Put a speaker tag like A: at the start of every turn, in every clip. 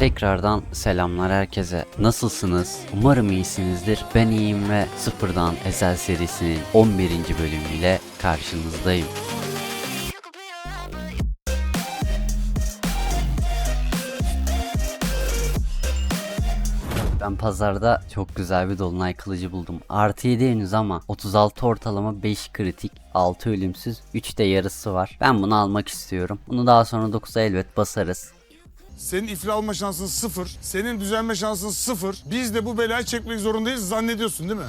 A: Tekrardan selamlar herkese. Nasılsınız? Umarım iyisinizdir. Ben iyiyim ve Sıfırdan Ezel serisinin 11. bölümüyle karşınızdayım. Ben pazarda çok güzel bir dolunay kılıcı buldum. Artı 7 henüz ama 36 ortalama 5 kritik 6 ölümsüz 3 de yarısı var. Ben bunu almak istiyorum. Bunu daha sonra 9'a elbet basarız.
B: Senin iflah alma şansın sıfır. Senin düzelme şansın sıfır. Biz de bu belayı çekmek zorundayız zannediyorsun değil mi?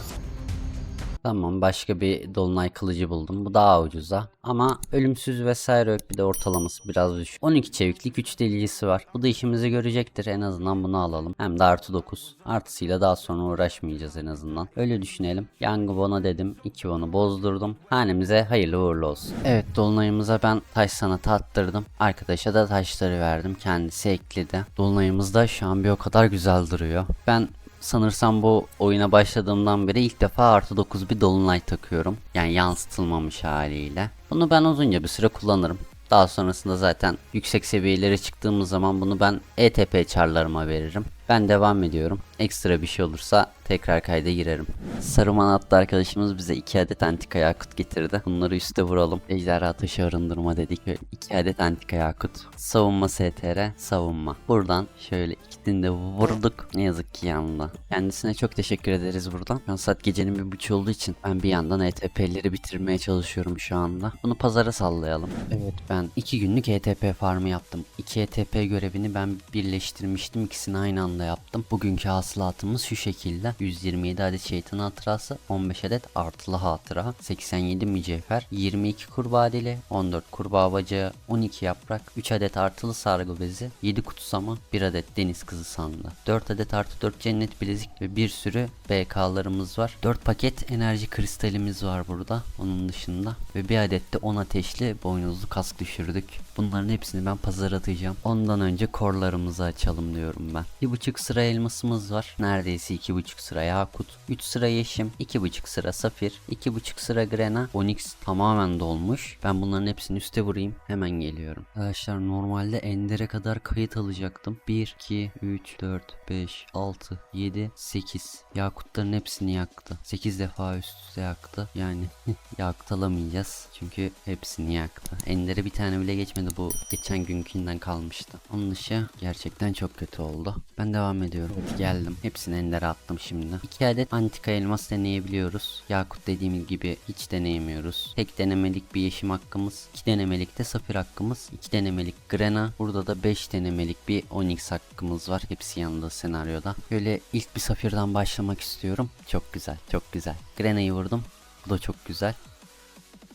A: Tamam başka bir dolunay kılıcı buldum. Bu daha ucuza. Ama ölümsüz vesaire yok. Bir de ortalaması biraz düşük. 12 çeviklik 3 delicisi var. Bu da işimizi görecektir. En azından bunu alalım. Hem de artı 9. Artısıyla daha sonra uğraşmayacağız en azından. Öyle düşünelim. Yangı bona dedim. 2 bonu bozdurdum. Hanemize hayırlı uğurlu olsun. Evet dolunayımıza ben taş sanatı attırdım. Arkadaşa da taşları verdim. Kendisi ekledi. Dolunayımız da şu an bir o kadar güzel duruyor. Ben Sanırsam bu oyuna başladığımdan beri ilk defa artı 9 bir dolunay takıyorum. Yani yansıtılmamış haliyle. Bunu ben uzunca bir süre kullanırım. Daha sonrasında zaten yüksek seviyelere çıktığımız zaman bunu ben ETP çarlarıma veririm. Ben devam ediyorum. Ekstra bir şey olursa tekrar kayda girerim. Sarı manatlı arkadaşımız bize 2 adet antika yakut getirdi. Bunları üste vuralım. Ejderha taşı arındırma dedik. 2 adet antika yakut. Savunma STR, savunma. Buradan şöyle ikisini de vurduk. Ne yazık ki yanında. Kendisine çok teşekkür ederiz buradan. Şu saat gecenin bir buçuk olduğu için ben bir yandan ETP'leri bitirmeye çalışıyorum şu anda. Bunu pazara sallayalım. Evet ben 2 günlük ETP farmı yaptım. 2 ETP görevini ben birleştirmiştim. İkisini aynı anda yaptım. Bugünkü hasılatımız şu şekilde. 127 adet şeytan hatırası, 15 adet artılı hatıra, 87 mücevher, 22 kurbağa dili, 14 kurbağa bacağı, 12 yaprak, 3 adet artılı sargı bezi, 7 kutsama, 1 adet deniz kızı sandığı, 4 adet artı 4 cennet bilezik ve bir sürü BK'larımız var. 4 paket enerji kristalimiz var burada onun dışında ve bir adet de 10 ateşli boynuzlu kask düşürdük. Bunların hepsini ben pazara atacağım. Ondan önce korlarımızı açalım diyorum ben. Bir buçuk sıra elmasımız var. Neredeyse iki buçuk sıra yakut. 3 sıra yeşim. iki buçuk sıra safir. iki buçuk sıra grena. Onyx tamamen dolmuş. Ben bunların hepsini üste vurayım. Hemen geliyorum. Arkadaşlar normalde endere kadar kayıt alacaktım. 1, 2, 3, 4, 5, 6, 7, 8. Yakutların hepsini yaktı. 8 defa üst üste yaktı. Yani yakut alamayacağız. Çünkü hepsini yaktı. Endere bir tane bile geçmedi. Bu geçen günkünden kalmıştı. Onun dışı gerçekten çok kötü oldu. Ben devam ediyorum. Geldim. Hepsini endere attım şimdi. 2 adet antika elmas deneyebiliyoruz. Yakut dediğim gibi hiç deneyemiyoruz. Tek denemelik bir yeşim hakkımız. 2 denemelik de safir hakkımız. 2 denemelik grena. Burada da 5 denemelik bir onyx hakkımız var. Hepsi yanında senaryoda. Böyle ilk bir safirden başlamak istiyorum. Çok güzel. Çok güzel. Grena'yı vurdum. Bu da çok güzel.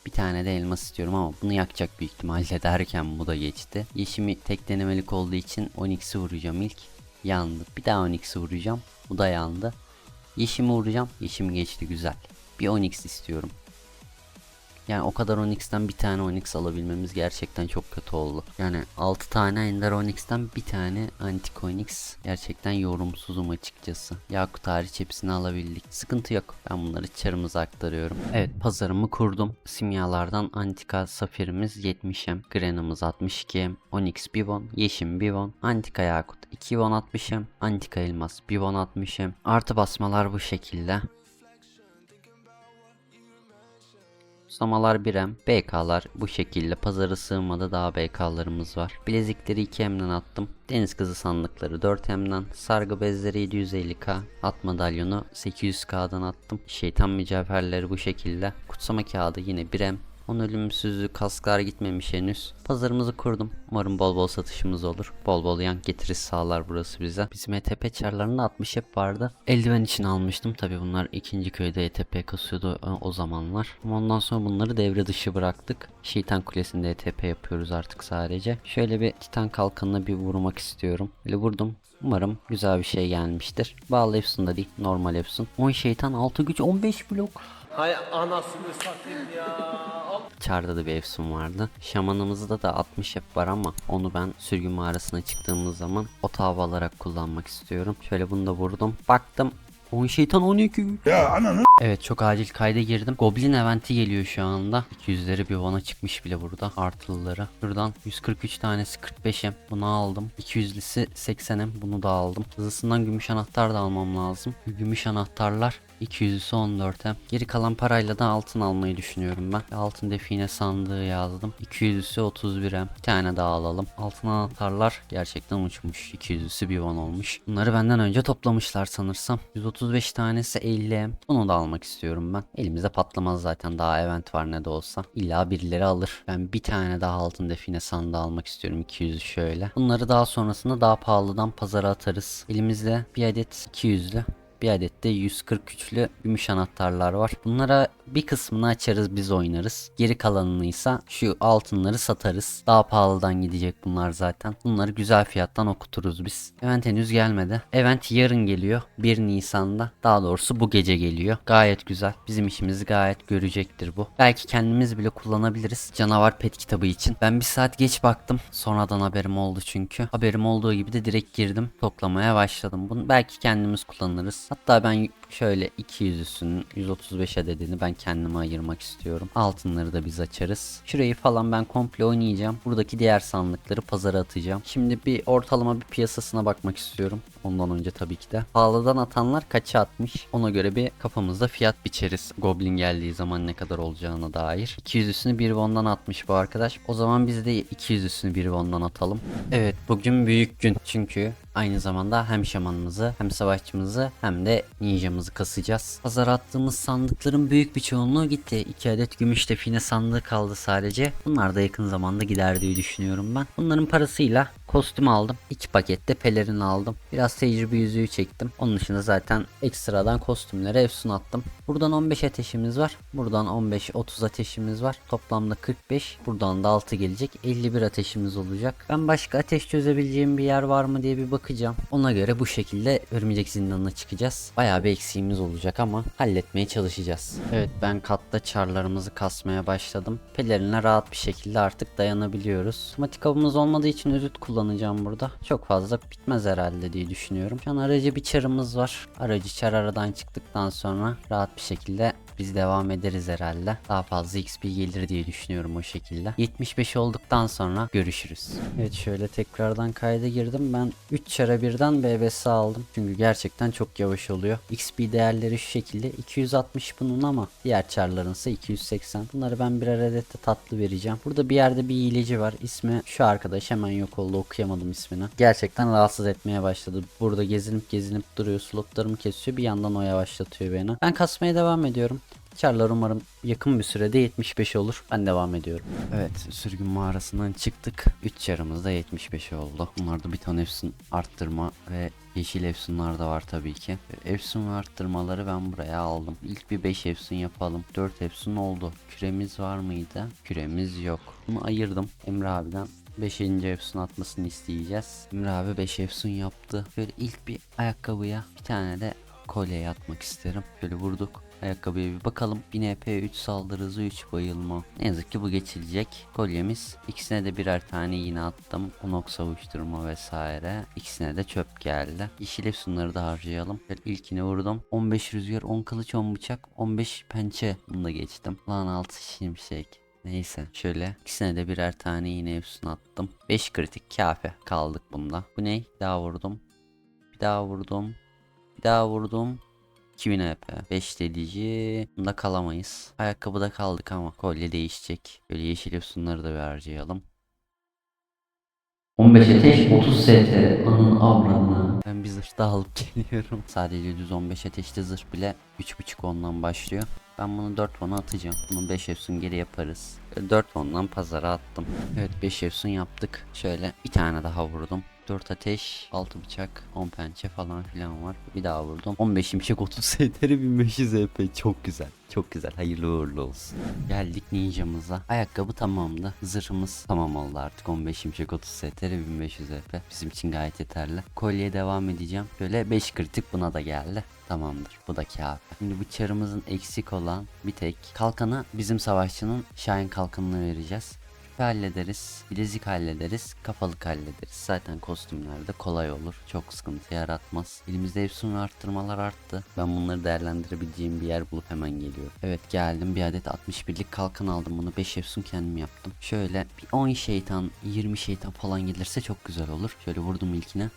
A: Bir tane de elmas istiyorum ama bunu yakacak büyük ihtimalle derken bu da geçti. Yeşimi tek denemelik olduğu için Onyx'i vuracağım ilk. Yandı. Bir daha Onyx'i vuracağım. Bu da yandı. Yeşimi vuracağım. Yeşim geçti güzel. Bir Onyx istiyorum. Yani o kadar Onyx'ten bir tane Onyx alabilmemiz gerçekten çok kötü oldu. Yani 6 tane Ender Onyx'ten bir tane Antik Onyx. Gerçekten yorumsuzum açıkçası. Yakut hariç hepsini alabildik. Sıkıntı yok. Ben bunları çarımıza aktarıyorum. Evet pazarımı kurdum. Simyalardan Antika Safirimiz 70M. Grena'mız 62M. Onyx Bivon. Yeşim Bivon. Antika Yakut 2 won 60M. Antika Elmas 1 won 60M. Artı basmalar bu şekilde. Kutsamalar 1M, BK'lar bu şekilde pazarı sığmadı daha BK'larımız var. Bilezikleri 2M'den attım. Deniz kızı sandıkları 4M'den, sargı bezleri 750k, at madalyonu 800k'dan attım. Şeytan mücevherleri bu şekilde. Kutsama kağıdı yine 1M. On ölümsüzlük kasklar gitmemiş henüz. Pazarımızı kurdum. Umarım bol bol satışımız olur. Bol bol yank getirisi sağlar burası bize. Bizim ETP çarlarında 60 hep vardı. Eldiven için almıştım. Tabi bunlar ikinci köyde ETP kasıyordu e, o zamanlar. Ama ondan sonra bunları devre dışı bıraktık. Şeytan Kulesi'nde ETP yapıyoruz artık sadece. Şöyle bir titan kalkanına bir vurmak istiyorum. Böyle vurdum. Umarım güzel bir şey gelmiştir. Bağlı Efsun da değil. Normal Efsun. 10 şeytan 6 güç 15 blok.
C: Hay anasını satayım ya.
A: Çarda da bir efsun vardı. Şamanımızda da 60 hep var ama onu ben sürgün mağarasına çıktığımız zaman o tava alarak kullanmak istiyorum. Şöyle bunu da vurdum. Baktım 10 şeytan 12.
B: Ya ananı.
A: Evet çok acil kayda girdim. Goblin eventi geliyor şu anda. 200'leri bir vana çıkmış bile burada. Artılıları. Şuradan 143 tanesi 45'em. Bunu aldım. 200'lisi 80'em. Bunu da aldım. Hızlısından gümüş anahtar da almam lazım. Gümüş anahtarlar 200'lüsü 14'e. Geri kalan parayla da altın almayı düşünüyorum ben. Altın define sandığı yazdım. 200'lüsü 31'e. Bir tane daha alalım. Altın anahtarlar gerçekten uçmuş. 200'lüsü bir van olmuş. Bunları benden önce toplamışlar sanırsam. 135 tanesi 50'e. Bunu da almak istiyorum ben. Elimizde patlamaz zaten daha event var ne de olsa. İlla birileri alır. Ben bir tane daha altın define sandığı almak istiyorum 200'ü şöyle. Bunları daha sonrasında daha pahalıdan pazara atarız. Elimizde bir adet 200'lü bir adet de 143'lü gümüş anahtarlar var. Bunlara bir kısmını açarız biz oynarız. Geri kalanını ise şu altınları satarız. Daha pahalıdan gidecek bunlar zaten. Bunları güzel fiyattan okuturuz biz. Event henüz gelmedi. Event yarın geliyor. 1 Nisan'da. Daha doğrusu bu gece geliyor. Gayet güzel. Bizim işimizi gayet görecektir bu. Belki kendimiz bile kullanabiliriz. Canavar pet kitabı için. Ben bir saat geç baktım. Sonradan haberim oldu çünkü. Haberim olduğu gibi de direkt girdim. Toplamaya başladım. Bunu belki kendimiz kullanırız. Hatta ben şöyle 200'üsünün 135 adedini ben kendime ayırmak istiyorum. Altınları da biz açarız. Şurayı falan ben komple oynayacağım. Buradaki diğer sandıkları pazara atacağım. Şimdi bir ortalama bir piyasasına bakmak istiyorum. Ondan önce tabii ki de. Pahalıdan atanlar kaça atmış? Ona göre bir kafamızda fiyat biçeriz. Goblin geldiği zaman ne kadar olacağına dair. 200'üsünü bir bondan atmış bu arkadaş. O zaman biz de 200'üsünü bir bondan atalım. Evet bugün büyük gün çünkü Aynı zamanda hem şamanımızı hem savaşçımızı hem de ninjamızı kasacağız. Pazara attığımız sandıkların büyük bir çoğunluğu gitti. 2 adet gümüş define sandığı kaldı sadece. Bunlar da yakın zamanda gider diye düşünüyorum ben. Bunların parasıyla kostüm aldım. 2 pakette pelerin aldım. Biraz tecrübe yüzüğü çektim. Onun dışında zaten ekstradan kostümlere efsun attım. Buradan 15 ateşimiz var. Buradan 15-30 ateşimiz var. Toplamda 45. Buradan da 6 gelecek. 51 ateşimiz olacak. Ben başka ateş çözebileceğim bir yer var mı diye bir bakacağım. Ona göre bu şekilde örümcek zindanına çıkacağız. Bayağı bir eksiğimiz olacak ama halletmeye çalışacağız. Evet ben katta çarlarımızı kasmaya başladım. Pelerinle rahat bir şekilde artık dayanabiliyoruz. Otomatik avımız olmadığı için özüt kullanacağım burada. Çok fazla bitmez herhalde diye düşünüyorum. Şu an aracı bir çarımız var. Aracı çar aradan çıktıktan sonra rahat bir şekilde biz devam ederiz herhalde. Daha fazla XP gelir diye düşünüyorum o şekilde. 75 olduktan sonra görüşürüz. Evet şöyle tekrardan kayda girdim. Ben 3 çara birden BBS aldım. Çünkü gerçekten çok yavaş oluyor. XP değerleri şu şekilde. 260 bunun ama diğer çarların ise 280. Bunları ben birer adet de tatlı vereceğim. Burada bir yerde bir hileci var. İsmi şu arkadaş hemen yok oldu okuyamadım ismini. Gerçekten rahatsız etmeye başladı. Burada gezinip gezinip duruyor. Slotlarımı kesiyor. Bir yandan o yavaşlatıyor beni. Ben kasmaya devam ediyorum. Çarlar umarım yakın bir sürede 75 olur. Ben devam ediyorum. Evet sürgün mağarasından çıktık. 3 çarımız da 75 oldu. Bunlarda bir ton efsun arttırma ve yeşil efsunlar da var tabii ki. Ve arttırmaları ben buraya aldım. İlk bir 5 efsun yapalım. 4 efsun oldu. Küremiz var mıydı? Küremiz yok. Bunu ayırdım. Emre abiden 5. efsun atmasını isteyeceğiz. Emre abi 5 efsun yaptı. Böyle ilk bir ayakkabıya bir tane de kolyeye atmak isterim. Şöyle vurduk. Ayakkabıya bir bakalım. 1000 EP 3 saldırı hızı 3 bayılma. Ne yazık ki bu geçilecek. Kolyemiz. İkisine de birer tane yine attım. Unok savuşturma vesaire. İkisine de çöp geldi. Yeşil efsunları da harcayalım. İlkine vurdum. 15 rüzgar, 10 kılıç, 10 bıçak, 15 pençe. Bunu da geçtim. Lan 6 şimşek. Neyse şöyle ikisine de birer tane yine efsun attım. 5 kritik kafe kaldık bunda. Bu ne? Bir daha vurdum. Bir daha vurdum. Bir daha vurdum. 2000 EP. 5 delici. Bunda kalamayız. Ayakkabıda kaldık ama kolye değişecek. Böyle yeşil efsunları da bir harcayalım. 15 ateş 30 ST anın avradını. Ben bir zırh daha alıp geliyorum. Sadece düz 15 ateşli zırh bile 3.5 ondan başlıyor. Ben bunu 4 ona atacağım. Bunu 5 efsun geri yaparız. 4 ondan pazara attım. Evet 5 efsun yaptık. Şöyle bir tane daha vurdum. 4 ateş, 6 bıçak, 10 pençe falan filan var. Bir daha vurdum. 15 şimşek 30 STR 1500 EP. Çok güzel. Çok güzel. Hayırlı uğurlu olsun. Geldik ninjamıza. Ayakkabı tamamdı. Zırhımız tamam oldu artık. 15 şimşek 30 STR 1500 EP. Bizim için gayet yeterli. Kolyeye devam edeceğim. Böyle 5 kritik buna da geldi. Tamamdır. Bu da kafi. Şimdi bu çarımızın eksik olan bir tek kalkanı bizim savaşçının Şahin kalkanını vereceğiz. Hallederiz. Bilezik hallederiz. Kafalık hallederiz. Zaten kostümlerde kolay olur. Çok sıkıntı yaratmaz. Elimizde ve arttırmalar arttı. Ben bunları değerlendirebileceğim bir yer bulup hemen geliyorum. Evet geldim. Bir adet 61'lik kalkan aldım. Bunu 5 efsun kendim yaptım. Şöyle bir 10 şeytan, 20 şeytan falan gelirse çok güzel olur. Şöyle vurdum ilkine.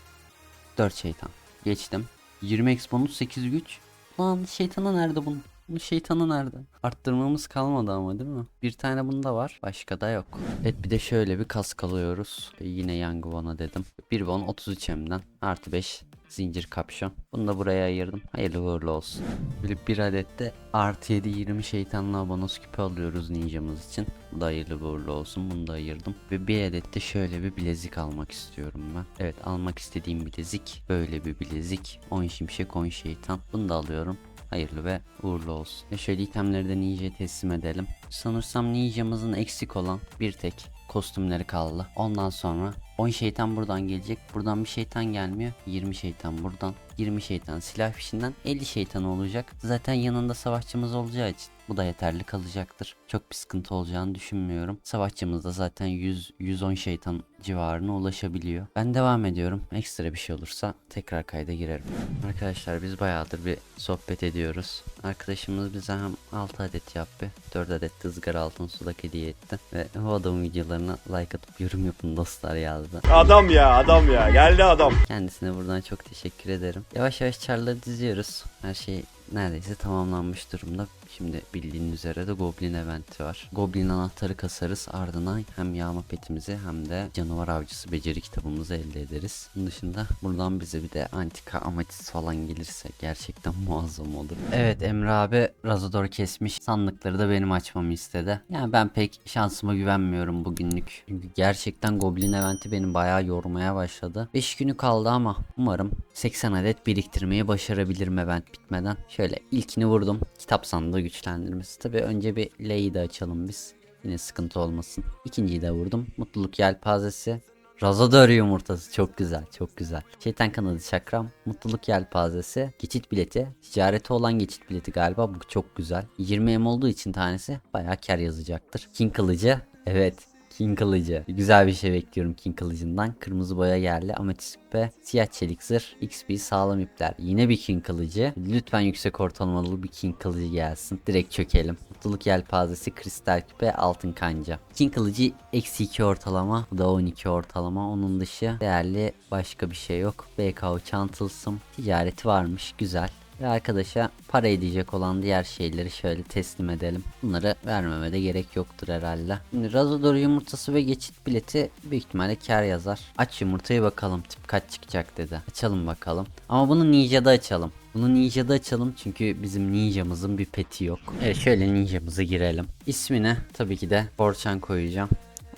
A: 4 şeytan. Geçtim. 20 x bonus 8 güç. Lan şeytanı nerede bunun? Bunun şeytanı nerede? Arttırmamız kalmadı ama değil mi? Bir tane bunda var. Başka da yok. Evet bir de şöyle bir kask alıyoruz. Ve yine Yangwon'a dedim. Bir bon 33 M'den. Artı 5 zincir kapşon. Bunu da buraya ayırdım. Hayırlı uğurlu olsun. Böyle bir adet de artı 7 20 şeytanla bonus küpe alıyoruz ninjamız için. Bu da hayırlı uğurlu olsun. Bunu da ayırdım. Ve bir adet de şöyle bir bilezik almak istiyorum ben. Evet almak istediğim bilezik. Böyle bir bilezik. 10 şimşek 10 şeytan. Bunu da alıyorum. Hayırlı ve uğurlu olsun. Ve şöyle itemleri de Ninja'ya teslim edelim. Sanırsam Ninja'mızın eksik olan bir tek kostümleri kaldı. Ondan sonra 10 şeytan buradan gelecek. Buradan bir şeytan gelmiyor. 20 şeytan buradan. 20 şeytan silah fişinden 50 şeytan olacak. Zaten yanında savaşçımız olacağı için bu da yeterli kalacaktır. Çok bir sıkıntı olacağını düşünmüyorum. Savaşçımız da zaten 100 110 şeytan civarına ulaşabiliyor. Ben devam ediyorum. Ekstra bir şey olursa tekrar kayda girerim. Arkadaşlar biz bayağıdır bir sohbet ediyoruz. Arkadaşımız bize hem 6 adet yaptı. 4 adet de ızgara altın sudak hediye etti. Ve o adamın videolarına like atıp yorum yapın dostlar yazdı.
D: Adam ya adam ya geldi adam.
A: Kendisine buradan çok teşekkür ederim. Yavaş yavaş çarları diziyoruz. Her şey neredeyse tamamlanmış durumda. Şimdi bildiğin üzere de Goblin eventi var. Goblin anahtarı kasarız ardından hem yağma petimizi hem de canavar avcısı beceri kitabımızı elde ederiz. Bunun dışında buradan bize bir de antika amatist falan gelirse gerçekten muazzam olur. Evet Emre abi Razador kesmiş. Sandıkları da benim açmamı istedi. Yani ben pek şansıma güvenmiyorum bugünlük. Çünkü gerçekten Goblin eventi beni bayağı yormaya başladı. 5 günü kaldı ama umarım 80 adet biriktirmeyi başarabilirim event bitmeden. Şöyle ilkini vurdum. Kitap sandığı güçlendirmesi. Tabi önce bir L'yi de açalım biz. Yine sıkıntı olmasın. İkinciyi de vurdum. Mutluluk yelpazesi. Razador yumurtası çok güzel çok güzel. Şeytan kanadı çakram. Mutluluk yelpazesi. Geçit bileti. Ticareti olan geçit bileti galiba bu çok güzel. 20 M olduğu için tanesi bayağı kar yazacaktır. King kılıcı. Evet King kılıcı. Güzel bir şey bekliyorum King kılıcından. Kırmızı boya geldi. Ametist küpe, siyah çelik zırh, XP sağlam ipler. Yine bir King kılıcı. Lütfen yüksek ortalamalı bir King kılıcı gelsin. Direkt çökelim. Mutluluk yelpazesi, kristal küpe, altın kanca. King kılıcı eksi 2 ortalama. Bu da 12 ortalama. Onun dışı değerli başka bir şey yok. BKO çantılsım. Ticareti varmış. Güzel. Ve arkadaşa para edecek olan diğer şeyleri şöyle teslim edelim. Bunları vermeme de gerek yoktur herhalde. Şimdi Razodor yumurtası ve geçit bileti büyük ihtimalle kar yazar. Aç yumurtayı bakalım tip kaç çıkacak dedi. Açalım bakalım. Ama bunu Ninja'da açalım. Bunu Ninja'da açalım çünkü bizim Ninja'mızın bir peti yok. Evet şöyle Ninja'mıza girelim. İsmine tabii ki de Borçan koyacağım.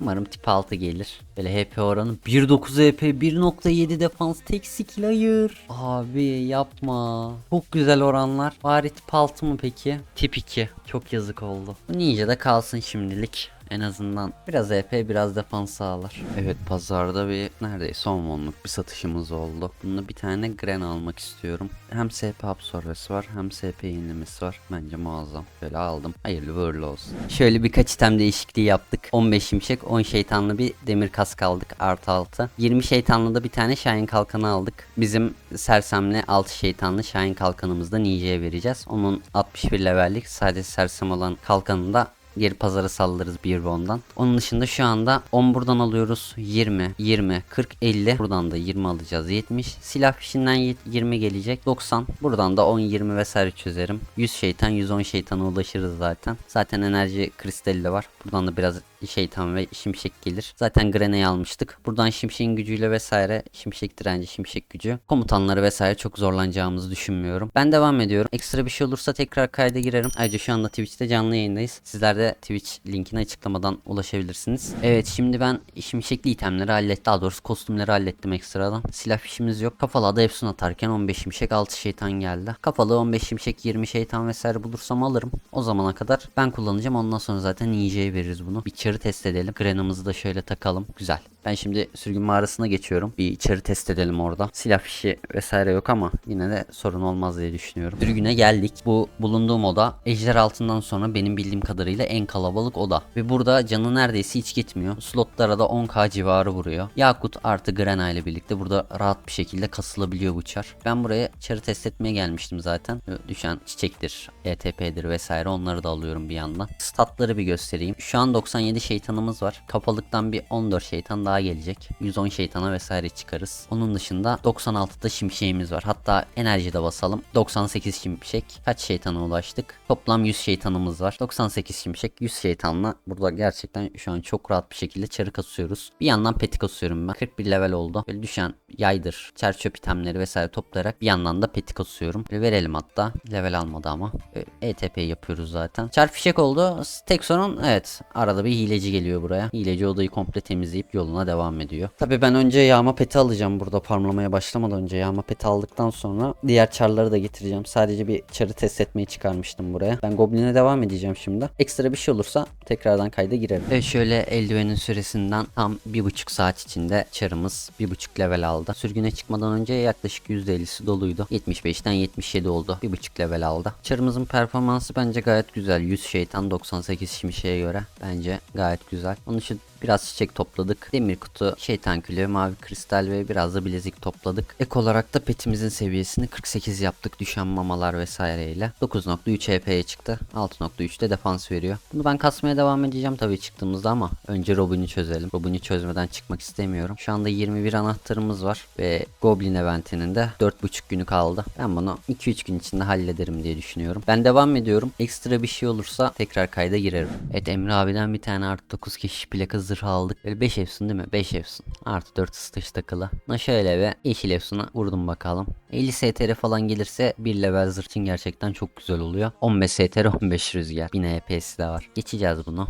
A: Umarım tip 6 gelir. Böyle HP oranı 1.9 HP 1.7 defans tek skill hayır. Abi yapma. Çok güzel oranlar. Bari tip 6 mı peki? Tip 2. Çok yazık oldu. Bu Ninja'da kalsın şimdilik. En azından biraz EP biraz defans sağlar. Evet pazarda bir neredeyse 10 wonluk bir satışımız oldu. Bunda bir tane Gren almak istiyorum. Hem SP absorbesi var hem SP yenilemesi var. Bence muazzam. Böyle aldım. Hayırlı uğurlu olsun. Şöyle birkaç item değişikliği yaptık. 15 şimşek 10 şeytanlı bir demir kask aldık. Artı 6. 20 şeytanlı da bir tane Şahin kalkanı aldık. Bizim sersemli 6 şeytanlı Şahin kalkanımızı da vereceğiz. Onun 61 levellik sadece sersem olan kalkanını da Geri pazara sallarız bir bondan. Onun dışında şu anda 10 buradan alıyoruz. 20, 20, 40, 50. Buradan da 20 alacağız. 70. Silah fişinden yet- 20 gelecek. 90. Buradan da 10, 20 vesaire çözerim. 100 şeytan, 110 şeytana ulaşırız zaten. Zaten enerji kristali de var. Buradan da biraz şeytan ve şimşek gelir. Zaten Grene'yi almıştık. Buradan şimşeğin gücüyle vesaire şimşek direnci, şimşek gücü. Komutanları vesaire çok zorlanacağımızı düşünmüyorum. Ben devam ediyorum. Ekstra bir şey olursa tekrar kayda girerim. Ayrıca şu anda Twitch'te canlı yayındayız. Sizler de Twitch linkini açıklamadan ulaşabilirsiniz. Evet şimdi ben şimşekli itemleri hallettim. Daha doğrusu kostümleri hallettim ekstradan. Silah fişimiz yok. Kafalı ada Efsun atarken 15 şimşek 6 şeytan geldi. Kafalı 15 şimşek 20 şeytan vesaire bulursam alırım. O zamana kadar ben kullanacağım. Ondan sonra zaten Ninja'ya veririz bunu. Bir çarı test edelim. Grenimizi da şöyle takalım. Güzel. Ben şimdi sürgün mağarasına geçiyorum. Bir çarı test edelim orada. Silah fişi vesaire yok ama yine de sorun olmaz diye düşünüyorum. Sürgüne geldik. Bu bulunduğum oda ejder altından sonra benim bildiğim kadarıyla en kalabalık oda. Ve burada canı neredeyse hiç gitmiyor. Slotlara da 10k civarı vuruyor. Yakut artı Grena ile birlikte burada rahat bir şekilde kasılabiliyor bu çar. Ben buraya çarı test etmeye gelmiştim zaten. Düşen çiçektir, ETP'dir vesaire onları da alıyorum bir yandan. Statları bir göstereyim. Şu an 97 şeytanımız var. Kapalıktan bir 14 şeytan daha gelecek. 110 şeytana vesaire çıkarız. Onun dışında 96'da şimşeğimiz var. Hatta enerji de basalım. 98 şimşek. Kaç şeytana ulaştık? Toplam 100 şeytanımız var. 98 şimşek 100 şeytanla burada gerçekten şu an çok rahat bir şekilde çarı kasıyoruz. Bir yandan peti kasıyorum ben. 41 level oldu. Böyle düşen yaydır, çer çöp itemleri vesaire toplayarak bir yandan da peti kasıyorum. Böyle verelim hatta. Level almadı ama. E, ETP yapıyoruz zaten. Çar fişek oldu. Tek sorun evet. Arada bir hileci geliyor buraya. Hileci odayı komple temizleyip yoluna devam ediyor. Tabi ben önce yağma peti alacağım burada farmlamaya başlamadan önce. Yağma peti aldıktan sonra diğer çarları da getireceğim. Sadece bir çarı test etmeyi çıkarmıştım buraya. Ben Goblin'e devam edeceğim şimdi. Ekstra bir şey olursa tekrardan kayda girerim. Evet şöyle eldivenin süresinden tam bir buçuk saat içinde çarımız bir buçuk level aldı. Sürgüne çıkmadan önce yaklaşık %50'si doluydu. 75'ten 77 oldu. Bir buçuk level aldı. Çarımızın performansı bence gayet güzel. 100 şeytan 98 şimşeğe göre bence gayet güzel. Onun için Biraz çiçek topladık. Demir kutu, şeytan külü, mavi kristal ve biraz da bilezik topladık. Ek olarak da petimizin seviyesini 48 yaptık düşen mamalar vesaireyle. 9.3 HP'ye çıktı. 6.3 de defans veriyor. Bunu ben kasmaya devam edeceğim tabii çıktığımızda ama önce Robin'i çözelim. Robin'i çözmeden çıkmak istemiyorum. Şu anda 21 anahtarımız var ve Goblin eventinin de 4.5 günü kaldı. Ben bunu 2-3 gün içinde hallederim diye düşünüyorum. Ben devam ediyorum. Ekstra bir şey olursa tekrar kayda girerim. Evet Emre abiden bir tane artı 9 keşiş plaka zırh aldık. Böyle 5 efsun değil mi? 5 efsun. Artı 4 ısıtış takılı. Na şöyle ve yeşil efsuna vurdum bakalım. 50 STR falan gelirse bir level zırh için gerçekten çok güzel oluyor. 15 STR 15 rüzgar. Yine EP'si de var. Geçeceğiz bunu.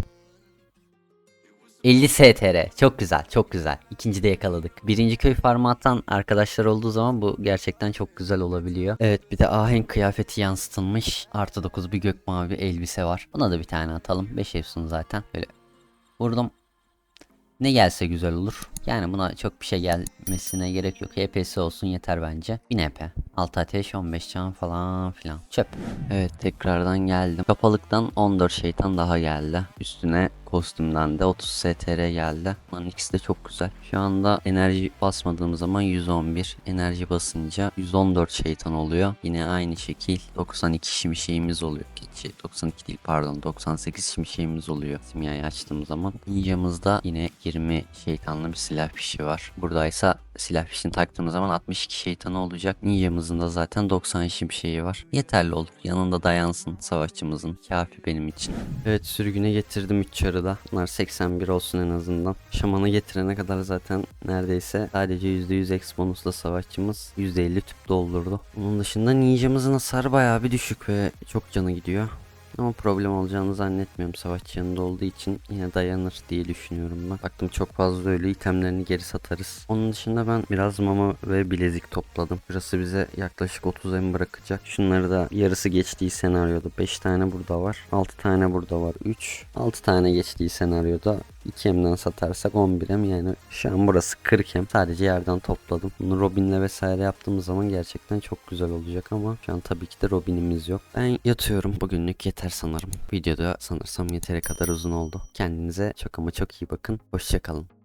A: 50 STR. Çok güzel, çok güzel. İkinci de yakaladık. Birinci köy farmı atan arkadaşlar olduğu zaman bu gerçekten çok güzel olabiliyor. Evet bir de ahenk kıyafeti yansıtılmış. Artı 9 bir gök mavi elbise var. Buna da bir tane atalım. 5 efsun zaten. Böyle vurdum. Ne gelse güzel olur. Yani buna çok bir şey gelmesine gerek yok. HP'si olsun yeter bence. 1000 HP. 6 ateş 15 can falan filan. Çöp. Evet tekrardan geldim. Kapalıktan 14 şeytan daha geldi. Üstüne kostümden de 30 STR geldi. Bunların ikisi de çok güzel. Şu anda enerji basmadığım zaman 111. Enerji basınca 114 şeytan oluyor. Yine aynı şekil 92 şimşeğimiz oluyor. Geçi 92 değil pardon 98 şimşeğimiz oluyor. Simyayı açtığım zaman. Ninjamızda yine 20 şeytanlı bir silah fişi var. Buradaysa silah fişini taktığımız zaman 62 şeytanı olacak. Ninjamızın da zaten 90 şimşeği var. Yeterli olur. Yanında dayansın savaşçımızın. Kafi benim için. Evet sürgüne getirdim 3 çarı da. Bunlar 81 olsun en azından. Şamanı getirene kadar zaten neredeyse sadece %100 ex bonusla savaşçımız %50 tüp doldurdu. Onun dışında ninjamızın hasarı bayağı bir düşük ve çok canı gidiyor. Ama problem olacağını zannetmiyorum savaşçı yanında olduğu için yine dayanır diye düşünüyorum ben. Baktım çok fazla ölü itemlerini geri satarız. Onun dışında ben biraz mama ve bilezik topladım. Burası bize yaklaşık 30 em bırakacak. Şunları da yarısı geçtiği senaryoda 5 tane burada var. 6 tane burada var. 3. 6 tane geçtiği senaryoda 2 emden satarsak 11 em yani şu an burası 40 em. Sadece yerden topladım. Bunu Robin'le vesaire yaptığımız zaman gerçekten çok güzel olacak ama şu an tabii ki de Robin'imiz yok. Ben yatıyorum. Bugünlük yeter sanırım. Videoda sanırsam yeteri kadar uzun oldu. Kendinize çok ama çok iyi bakın. Hoşçakalın.